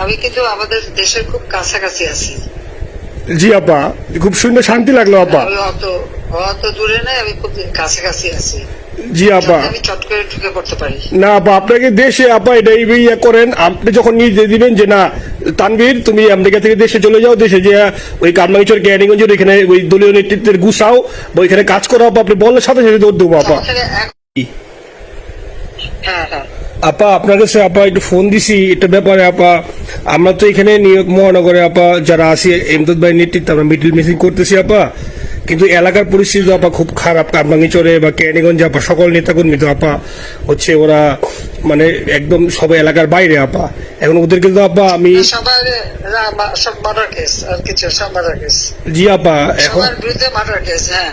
আমি কিন্তু আমাদের দেশের খুব কাছাকাছি আছি। জি আপা। খুব শুনে শান্তি লাগল আপা। অত অত দূরে নাই আমি খুব কাছাকাছি আছি। জি আপা। আমি চট করে ঢুকে পড়তে পারি। না আপা আপনাকে দেশে আপা এটা ইয়ে করেন আপনি যখন নিজে দিবেন যে না তানভীর তুমি আমেরিকা থেকে দেশে চলে যাও দেশে যে ওই কারমাঙ্গিচর ক্যারিগঞ্জের এখানে ওই দলীয় নেতৃত্বের গুছাও বা ওইখানে কাজ করো আপা আপনি বললে সাথে সাথে দৌড় দেবো আপা। হ্যাঁ হ্যাঁ। আপা আপনার কাছে আপা একটু ফোন দিছি এটা ব্যাপারে আপা আমরা তো এখানে ইয়র্ক মহানগরে আপা যারা আছি এমদাদ ভাই নেতৃত্বে আমরা মিডিল মিসিং করতেছি আপা। কিন্তু এলাকার পরিস্থিতি আপা খুব খারাপ কামরাঙ্গিচরে বা ক্যানিগঞ্জে আপা সকল নেতাকর্মী তো আপা হচ্ছে ওরা মানে একদম সব এলাকার বাইরে আপা। এখন ওদেরকে তো আপা আমি জি আপা এখন বিরুদ্ধে মার্ডার কেস হ্যাঁ।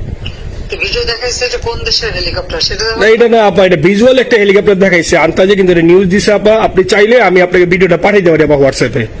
এটা না, আপা, এটা ভিজুয়াল একটা হেলিকপ্টার দেখাইছে। আন্তাজে কিন্তু এটা নিউজ দিছে, আপা। আপনি চাইলে আমি আপনাকে ভিডিওটা পাঠিয়ে দেবো আপা হোয়াটসঅ্যাপে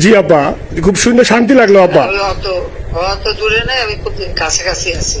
জি, আপা। খুব সুন্দর শান্তি লাগল, আপা। অত অত দূরে নাই, আমি খুব কাছাকাছি আছি।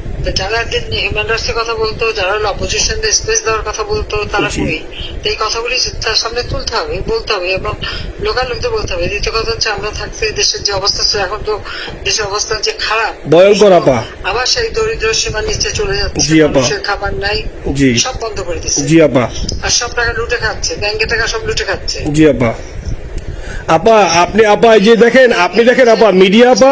যারা একদিন হিউম্যান রাইটস এর কথা বলতো যারা হলো অপোজিশন স্পেস দেওয়ার কথা বলতো তারা কই? তো এই কথাগুলি তার সামনে তুলতে হবে বলতে হবে এবং লোকাল লোকদের বলতে হবে। দ্বিতীয় কথা হচ্ছে আমরা থাকতে দেশের যে অবস্থা ছিল এখন তো দেশের অবস্থা যে খারাপ। ভয়ঙ্কর আপা। আবার সেই দরিদ্র সীমার নিচে চলে যাচ্ছে মানুষের খাবার নাই সব বন্ধ করে দিচ্ছে। জি আপা। আর সব টাকা লুটে খাচ্ছে ব্যাংকে টাকা সব লুটে খাচ্ছে। জি আপা। আপা আপনি আপা এই যে দেখেন আপনি দেখেন আপা মিডিয়া আপা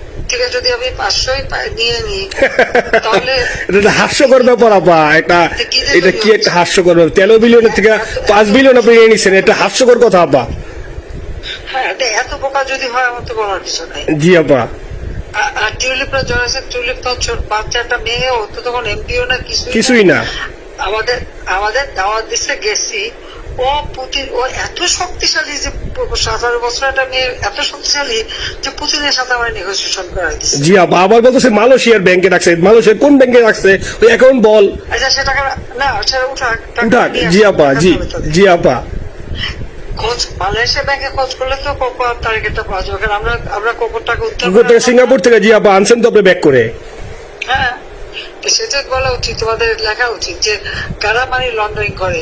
থেকে যদি আমি পাঁচশোই নিয়ে নিই তাহলে এটা হাস্যকর ব্যাপার আপা। এটা এটা কি একটা হাস্যকর ব্যাপার? তেরো বিলিয়নের থেকে পাঁচ বিলিয়ন আপনি নিয়ে নিচ্ছেন এটা হাস্যকর কথা আপা। হ্যাঁ এটা এত বোকা যদি হয় আমার তো বলার কিছু নাই। জি আপা। আর টিউলিপরা জড়াইছে টিউলিপ তো ছোট মেয়ে ও তো তখন এমপিও না কিছুই না। আমাদের আমাদের দাওয়াত দিচ্ছে গেছি। ও পুতিন ও এত শক্তিশালী যে সতেরো বছর একটা মেয়ে এত শক্তিশালী যে পুতিনের সাথে আমার নেগোসিয়েশন দিচ্ছে জি আপা আবার বলতেছে মালয়েশিয়ার ব্যাংকে রাখছে। মালয়েশিয়ার কোন ব্যাংকে রাখছে? ওই অ্যাকাউন্ট বল। আচ্ছা না সেটা উঠাক। উঠাক। জি আপা জি জি আপা। খোঁজ মালয়েশিয়া ব্যাংকে খোঁজ করলে তো কোপার তারিখটা পাওয়া যাবে। কারণ আমরা আমরা কোপার টাকা উদ্ধার সিঙ্গাপুর থেকে করে জি আপা আনছেন তো আপনি ব্যাক করে। হ্যাঁ। সেটা বলা উচিত। তোমাদের লেখা উচিত যে কারা মানি লন্ডারিং করে?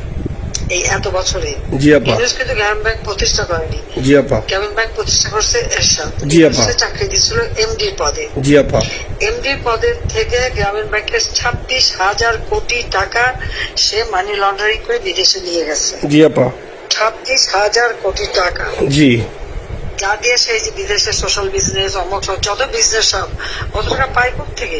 এই এত বছরে জি আপা। ইউনুস কিন্তু গ্রামীণ ব্যাংক প্রতিষ্ঠা করেনি। জি আপা। গ্রামীণ ব্যাংক প্রতিষ্ঠা করছে এরশাদ। জি, আপা। চাকরি দিচ্ছিল এমডি পদে। জি আপা। এমডি পদের থেকে গ্রামীণ ব্যাংকের ছাব্বিশ হাজার কোটি টাকা সে মানি লন্ডারিং করে বিদেশে নিয়ে গেছে। জি আপা। ছাব্বিশ হাজার কোটি টাকা। জি। যা দিয়ে সেই যে বিদেশের সোশ্যাল বিজনেস অমক যত বিজনেস সব অত টাকা পায় থেকে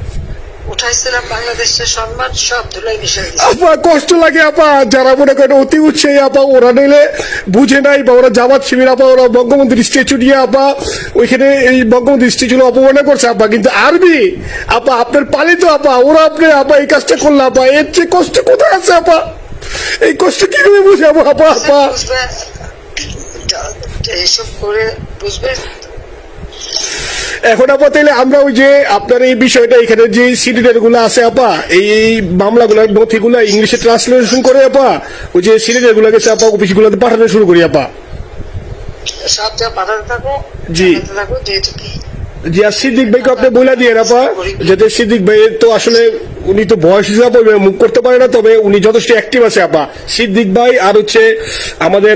উঠাইছিলাম বাংলাদেশের সম্মান সব ধুলাই মিশে আপা কষ্ট লাগে আপা। যারা মনে করেন অতি উৎসাহী আপা ওরা নিলে বুঝে নাই বা ওরা জামাত শিবির আপা ওরা বঙ্গবন্ধুর স্ট্যাচু নিয়ে আপা ওইখানে এই বঙ্গবন্ধুর স্ট্যাচু অপমানে করছে আপা। কিন্তু আরবি আপা আপনার পালিত আপা। ওরা আপনি আপা এই কাজটা করল আপা এর চেয়ে কষ্ট কোথায় আছে আপা? এই কষ্ট কীভাবে বুঝাবো আপা আপা এইসব করে বুঝবে এখন আপা তাহলে আমরা ওই যে আপনার এই বিষয়টা এখানে যে গুলো আছে আপা এই এই মামলাগুলোর নথিগুলো ইংলিশে ট্রান্সলেশন করে আপা ওই যে সিলিন্ডারগুলো গেছে আপা অফিস গুলোতে পাঠানো শুরু করি আপা সব পাঠাতে থাকো জি। থাকো যেহেতু কি জি আর সিদ্দিক ভাইকে আপনি বলে দিয়ে আপা যাতে সিদ্দিক ভাই তো আসলে উনি তো বয়স হিসাবে মুখ করতে পারে না তবে উনি যথেষ্ট অ্যাক্টিভ আছে আপা সিদ্দিক ভাই আর হচ্ছে আমাদের